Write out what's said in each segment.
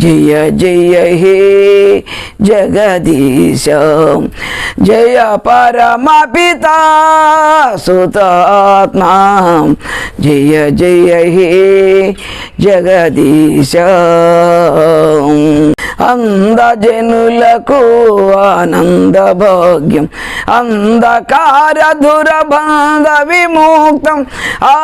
జయ జయ హే జగదీశ. జయ పరమ పితా సుతాత్మా. జయ జయ హే జగదీశ. అందజనులకు ఆనంద భాగ్యం. అంధకార దురబంధ విముక్తం. ఆ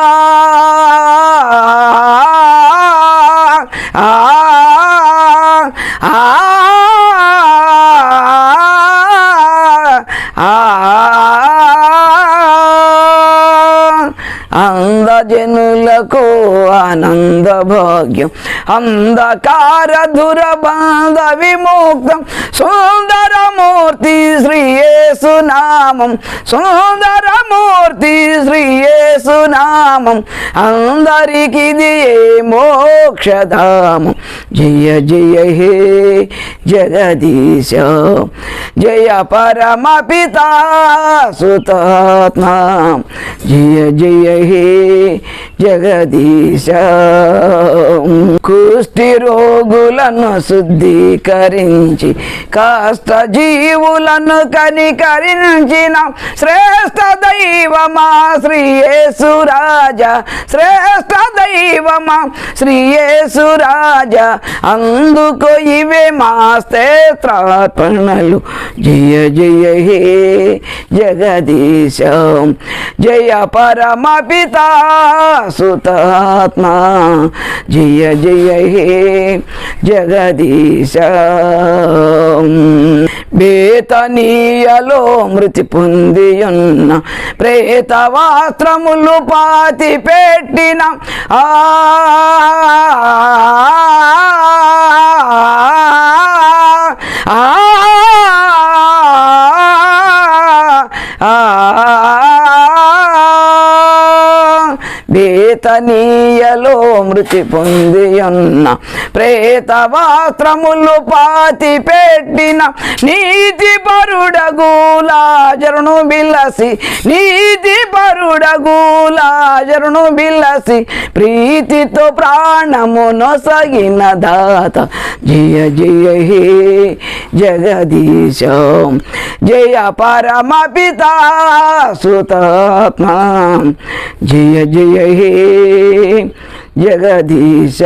అందజనులకు ఆనంద భాగ్యం అంధకార దురబంధ విముక్తం సుందరమూర్తి శ్రీయేసునామం సుందరమూర్తి శ్రీ శ్రీయేసునామం అందరికి మోక్షధామం. జయ జయ హే జగదీశ. జయ పరమ పితా సుతాత్మా. జయ జయ హే జగదీశ. కుష్టి రోగు రోగులను శుద్ధీకరించి కాస్త జీవులను కనికరించిన శ్రేష్ఠ దైవమా శ్రీయేసురాజ శ్రేష్ఠ దైవమా శ్రీయేసురాజ అందుకు ఇవే మా స్తోత్రార్పణలు. జయ జయ హే జగదీశం. జయ పరమ పితా సుతాత్మా. జయ జయ హే జగదీశ. బేతనీయలో మృతి పొంది ఉన్న ప్రేత పాతి పెట్టిన ఆ ah, ah, ah, ah. బేతనీయలో మృతి పొంది ఉన్న ప్రేత వాస్త్రములు పాతి పెట్టిన నీతి పరుడగూలాజరును బిల్లసి నీతి పరుడగూలాజరును బిల్లసి ప్రీతితో ప్రాణము నొసగిన దాత. జయ జయ హే జగదీశ జయ పరమ పితా సుతాత్మ. జయ జయ హే జగదీశ